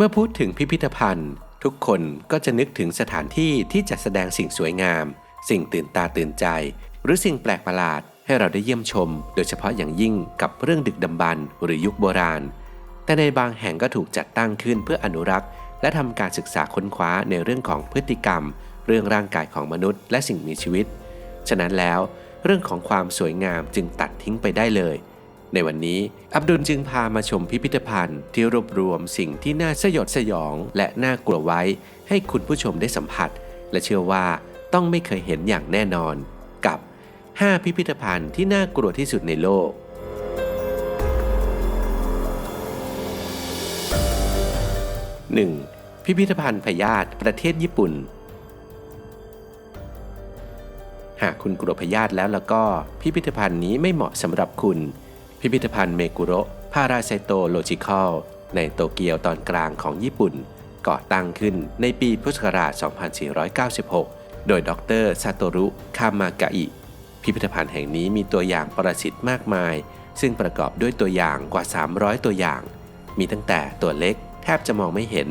เมื่อพูดถึงพิพิธภัณฑ์ ทุกคนก็จะนึกถึงสถานที่ที่จัดแสดงสิ่งสวยงาม สิ่งตื่นตาตื่นใจ หรือสิ่งแปลกประหลาดให้เราได้เยี่ยมชม โดยเฉพาะอย่างยิ่งกับเรื่องดึกดำบรรพ์หรือยุคโบราณ แต่ในบางแห่งก็ถูกจัดตั้งขึ้นเพื่ออนุรักษ์ และทำการศึกษาค้นคว้าในเรื่องของพฤติกรรม เรื่องร่างกายของมนุษย์และสิ่งมีชีวิต ฉะนั้นแล้ว เรื่องของความสวยงามจึงตัดทิ้งไปได้เลย ในวันนี้อับดุลจึงพามาชมพิพิธภัณฑ์ที่รวบรวมสิ่งที่น่าสยดสยองและน่ากลัวไว้ ให้คุณผู้ชมได้สัมผัส และเชื่อว่าต้องไม่เคยเห็นอย่างแน่นอน กับ 5 พิพิธภัณฑ์ที่น่ากลัวที่สุดในโลก 1. พิพิธภัณฑ์พยาธิประเทศญี่ปุ่น หากคุณกลัวพยาธิแล้วแล้วก็ พิพิธภัณฑ์นี้ไม่เหมาะสำหรับคุณ พิพิธภัณฑ์เมกุโระพาราไซโตโลจิคอลในโตเกียวตอนกลางของญี่ปุ่น ก่อตั้งขึ้นในปีพุทธศักราช 2496 โดยดรซาโตรุ คามากะอิ พิพิธภัณฑ์แห่งนี้มีตัวอย่างประสิทธิ์มากมาย ซึ่งประกอบด้วยตัวอย่างกว่า 300 ตัวอย่าง มีตั้งแต่ตัวเล็กแทบจะมองไม่เห็น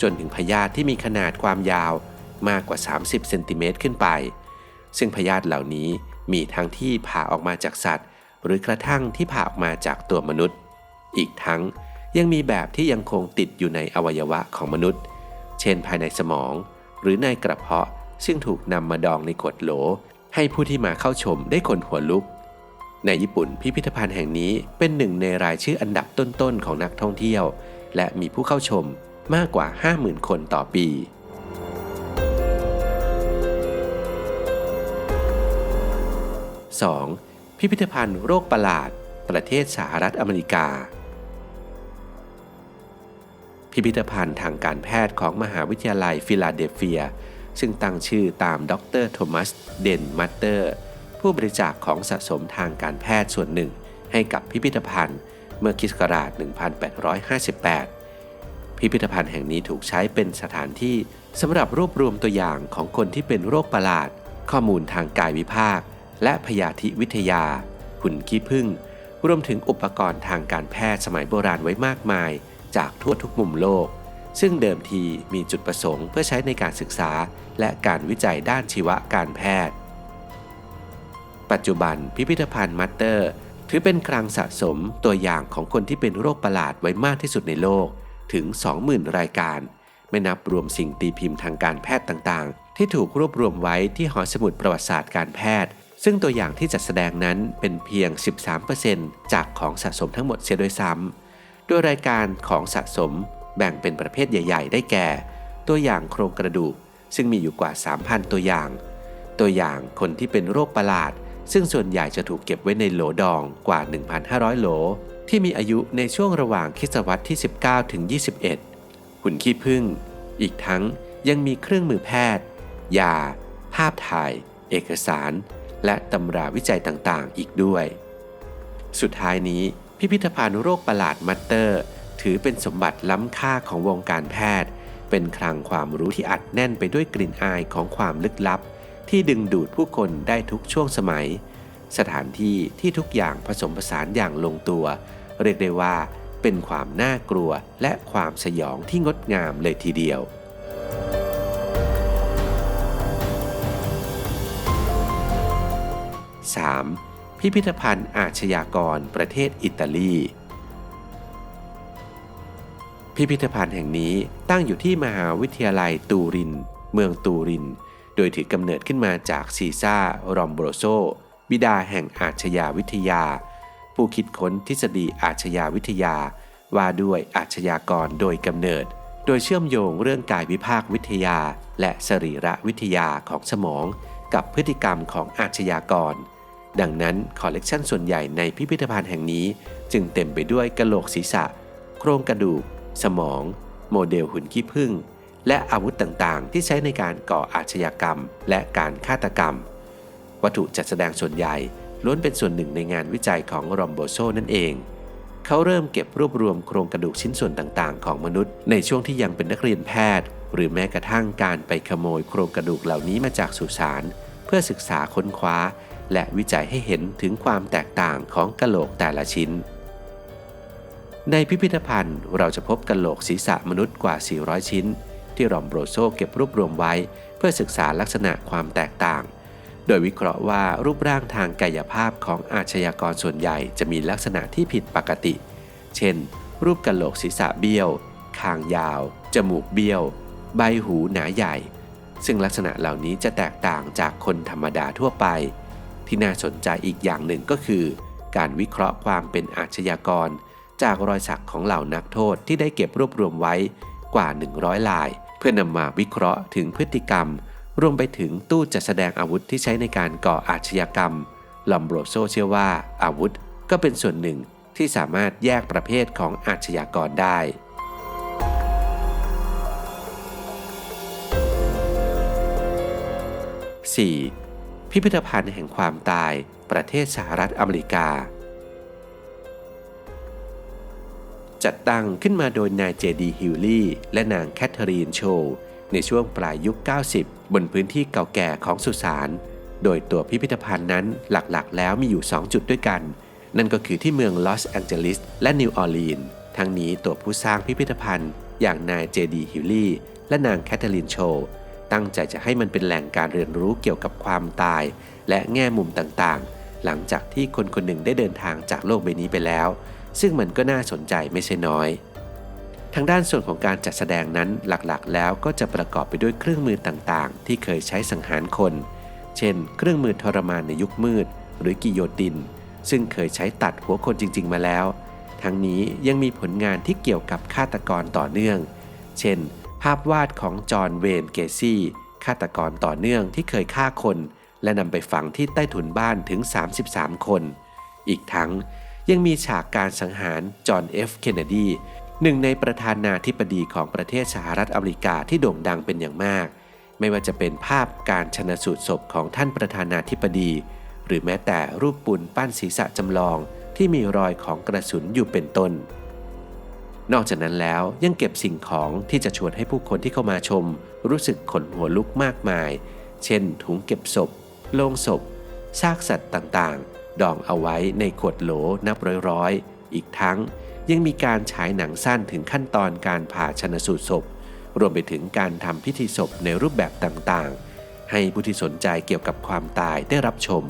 จนถึงพยาธิที่มีขนาดความยาวมากกว่า 30 เซนติเมตรขึ้นไป ซึ่งพยาธิเหล่านี้มีทั้งที่ผ่าออกมาจากสัตว์ หรือกระทั่งที่ผ่าออกมาจากตัวมนุษย์ อีกทั้งยังมีแบบที่ยังคงติดอยู่ในอวัยวะของมนุษย์ เช่นภายในสมอง หรือในกระเพาะซึ่งถูกนำมาดองในขวดโหล ให้ผู้ที่มาเข้าชมได้ขนหัวลุก ในญี่ปุ่นพิพิธภัณฑ์แห่งนี้เป็นหนึ่งในรายชื่ออันดับต้นๆของนักท่องเที่ยว และมีผู้เข้าชมมากกว่า 50,000 คนต่อปี 2. พิพิธภัณฑ์โรคประหลาด ประเทศสหรัฐอเมริกา พิพิธภัณฑ์ทางการแพทย์ของมหาวิทยาลัยฟิลาเดลเฟีย ซึ่งตั้งชื่อตามดรโทมัส เดนมัตเตอร์ ผู้บริจาคของสะสมทางการแพทย์ส่วนหนึ่ง ให้กับพิพิธภัณฑ์เมื่อคริสต์ศักราช 1858 พิพิธภัณฑ์แห่งนี้ถูกใช้เป็นสถานที่สำหรับรวบรวมตัวอย่างของคนที่เป็นโรคประหลาด ข้อมูลทางกายวิภาค และพยาธิวิทยา หุ่นขี้ผึ้งรวมถึงอุปกรณ์ทางการแพทย์สมัยโบราณไว้มากมาย จากทั่วทุกมุมโลก ซึ่งเดิมทีมีจุดประสงค์เพื่อใช้ในการศึกษา และการวิจัยด้านชีวการแพทย์ ปัจจุบันพิพิธภัณฑ์มัตเตอร์ ถือเป็นคลังสะสมตัวอย่างของคนที่เป็นโรคประหลาดไว้มากที่สุดในโลกถึง 20,000 รายการ ไม่นับรวมสิ่งตีพิมพ์ทางการแพทย์ต่างๆ ที่ถูกรวบรวมไว้ที่หอสมุดประวัติศาสตร์การแพทย์ ซึ่งตัวอย่างที่จัดแสดงนั้นเป็นเพียง 13%จากของสะสมทั้งหมดเสียโดยซ้ำโดยรายการของสะสมแบ่งเป็นประเภทใหญ่ ๆ ได้แก่ ตัวอย่างโครงกระดูก ซึ่งมีอยู่กว่า 3,000 ตัวอย่าง ตัวอย่างคนที่เป็นโรคประหลาด ซึ่งส่วนใหญ่จะถูกเก็บไว้ในโหลดองกว่า 1,500 โหล ที่มีอายุในช่วงระหว่างคริสตวรรษที่ 19 ถึง 21 หุ่นขี้ผึ้ง อีกทั้งยังมีเครื่องมือแพทย์ ยา ภาพถ่าย เอกสาร และตำราวิจัยต่างๆ อีกด้วย สุดท้ายนี้พิพิธภัณฑ์โรคประหลาดมัตเตอร์ ถือเป็นสมบัติล้ำค่าของวงการแพทย์ เป็นคลังความรู้ที่อัดแน่นไปด้วยกลิ่นอายของความลึกลับ ที่ดึงดูดผู้คนได้ทุกช่วงสมัย สถานที่ที่ทุกอย่างผสมผสานอย่างลงตัว เรียกได้ว่าเป็นความน่ากลัวและความสยองที่งดงามเลยทีเดียว 3. พิพิธภัณฑ์อาชญากรประเทศอิตาลี พิพิธภัณฑ์แห่งนี้ตั้งอยู่ที่มหาวิทยาลัยตูริน เมืองตูริน โดยถือกำเนิดขึ้นมาจากซีซ่ารอมโบรโซ บิดาแห่งอาชญาวิทยา ผู้คิดค้นทฤษฎีอาชญาวิทยา ว่าด้วยอาชญากรโดยกำเนิด โดยเชื่อมโยงเรื่องกายวิภาควิทยา และสรีระวิทยาของสมองกับพฤติกรรมของอาชญากร ดังนั้นคอลเลกชันส่วนใหญ่ในพิพิธภัณฑ์แห่งนี้ จึงเต็มไปด้วยกระโหลกศีรษะ โครงกระดูก สมอง โมเดลหุ่นขี้ผึ้งและอาวุธต่างๆ ที่ใช้ในการก่ออาชญากรรม และการฆาตกรรม วัตถุจัดแสดงส่วนใหญ่ล้วนเป็นส่วนหนึ่งในงานวิจัยของรอมโบโซนั่นเอง เขาเริ่มเก็บรวบรวมโครงกระดูกชิ้นส่วนต่างๆ ของมนุษย์ ในช่วงที่ยังเป็นนักเรียนแพทย์ หรือแม้กระทั่งการไปขโมยโครงกระดูกเหล่านี้มาจากสุสาน เพื่อศึกษาค้นคว้า และวิจัยให้เห็นถึงความแตกต่างของกะโหลกแต่ละชิ้น ในพิพิธภัณฑ์เราจะพบกะโหลกศีรษะมนุษย์กว่า 400 ชิ้น ที่รอมโบรโซเก็บรวบรวมไว้ เพื่อศึกษาลักษณะความแตกต่าง โดยวิเคราะห์ว่ารูปร่างทางกายภาพของอาชญากรส่วนใหญ่จะมีลักษณะที่ผิดปกติ เช่น รูปกะโหลกศีรษะเบี้ยว คางยาว จมูกเบี้ยว ใบหูหนาใหญ่ซึ่งลักษณะเหล่านี้จะแตกต่างจากคนธรรมดาทั่วไป ที่น่าสนใจอีกอย่างหนึ่งก็คือ การวิเคราะห์ความเป็นอาชญากร จากรอยสักของเหล่านักโทษที่ได้เก็บรวบรวมไว้กว่า 100 ลาย เพื่อนำมาวิเคราะห์ถึงพฤติกรรม รวมไปถึงตู้จัดแสดงอาวุธที่ใช้ในการก่ออาชญากรรมลอมโบรโซเชื่อว่าอาวุธก็เป็นส่วนหนึ่งที่สามารถแยกประเภทของอาชญากรได้ 4. พิพิธภัณฑ์แห่งความตาย ประเทศสหรัฐอเมริกา จัดตั้งขึ้นมาโดยนายเจดีฮิลลี่และนางแคทเธอรีนโชว์ในช่วงปลายยุค 90 บนพื้นที่เก่าแก่ของสุสาน โดยตัวพิพิธภัณฑ์นั้นหลักๆ แล้วมีอยู่ 2 จุดด้วยกัน นั่นก็คือที่เมืองลอสแองเจลิสและนิวออร์ลีนส์ทั้งนี้ตัวผู้สร้างพิพิธภัณฑ์อย่างนายเจดีฮิลลี่และนางแคทเธอรีนโชว์ ตั้งใจจะให้มันเป็นแหล่งการเรียนรู้เกี่ยวกับความตาย และแง่มุมต่างๆ หลังจากที่คนคนหนึ่งได้เดินทางจากโลกใบนี้ไปแล้ว ซึ่งมันก็น่าสนใจไม่ใช่น้อย ทางด้านส่วนของการจัดแสดงนั้นหลักๆ แล้วก็จะประกอบไปด้วยเครื่องมือต่างๆ ที่เคยใช้สังหารคน เช่น เครื่องมือทรมานในยุคมืด หรือกิโยติน ซึ่งเคยใช้ตัดหัวคนจริง ๆ มาแล้ว ทั้งนี้ยังมีผลงานที่เกี่ยวกับฆาตกรต่อเนื่อง เช่น ภาพวาดของจอห์นเวนเกซี่ฆาตกรต่อเนื่องที่เคยฆ่าคน และนำไปฝังที่ใต้ถุนบ้านถึง 33 คน อีกทั้งยังมีฉากการสังหารจอห์นเอฟเคนเนดีหนึ่งในประธานาธิบดีของประเทศสหรัฐอเมริกาที่โด่งดังเป็นอย่างมาก ไม่ว่าจะเป็นภาพการชนะสูตรศพของท่านประธานาธิบดี หรือแม้แต่รูปปูนปั้นศีรษะจำลองที่มีรอยของกระสุนอยู่เป็นต้น นอกจากนั้นแล้วยังเก็บสิ่งของที่จะชวนให้ผู้คนที่เข้ามาชม รู้สึกขนหัวลุกมากมาย เช่น ถุงเก็บศพ โลงศพ ซากสัตว์ต่างๆ ดองเอาไว้ในขวดโหลนับร้อยๆ อีกทั้งยังมีการฉายหนังสั้นถึงขั้นตอนการผ่าชนสูตรศพ รวมไปถึงการทำพิธีศพในรูปแบบต่างๆ ให้ผู้ที่สนใจเกี่ยวกับความตายได้รับชม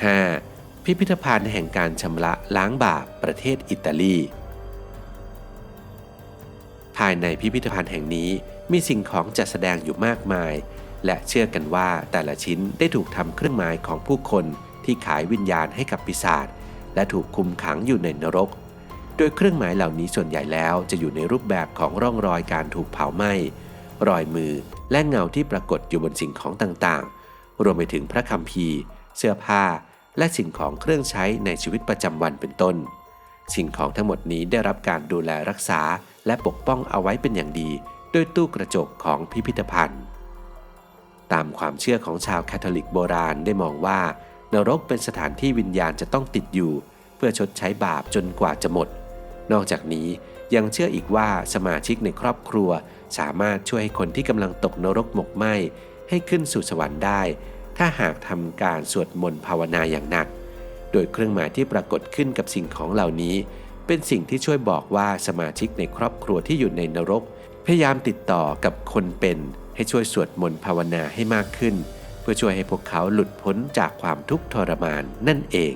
5. พิพิธภัณฑ์แห่งการชำระล้างบาปประเทศอิตาลี ภายในพิพิธภัณฑ์แห่งนี้มีสิ่งของจัดแสดงอยู่มากมาย และเชื่อกันว่าแต่ละชิ้นได้ถูกทำเครื่องหมายของผู้คนที่ขายวิญญาณให้กับปีศาจและถูกคุมขังอยู่ในนรก โดยเครื่องหมายเหล่านี้ส่วนใหญ่แล้วจะอยู่ในรูปแบบของร่องรอยการถูกเผาไหม้ รอยมือและเงาที่ปรากฏอยู่บนสิ่งของต่างๆ รวมไปถึงพระคัมภีร์ เสื้อผ้า และสิ่งของเครื่องใช้ในชีวิตประจำวันเป็นต้น สิ่งของทั้งหมดนี้ได้รับการดูแลรักษาและปกป้องเอาไว้เป็นอย่างดีด้วยตู้กระจกของพิพิธภัณฑ์ ตามความเชื่อของชาวแคทอลิกโบราณได้มองว่า นรกเป็นสถานที่วิญญาณจะต้องติดอยู่ เพื่อชดใช้บาปจนกว่าจะหมด นอกจากนี้ยังเชื่ออีกว่าสมาชิกในครอบครัว สามารถช่วยให้คนที่กำลังตกนรกหมกไหม้ให้ขึ้นสู่สวรรค์ได้ ถ้าหากทำการสวดมนต์ภาวนาอย่างหนัก โดยเครื่องหมายที่ปรากฏขึ้นกับสิ่งของเหล่านี้ เป็นสิ่งที่ช่วยบอกว่าสมาชิกในครอบครัวที่อยู่ในนรก พยายามติดต่อกับคนเป็น ให้ช่วยสวดมนต์ภาวนาให้มากขึ้น เพื่อช่วยให้พวกเขาหลุดพ้นจากความทุกข์ทรมานนั่นเอง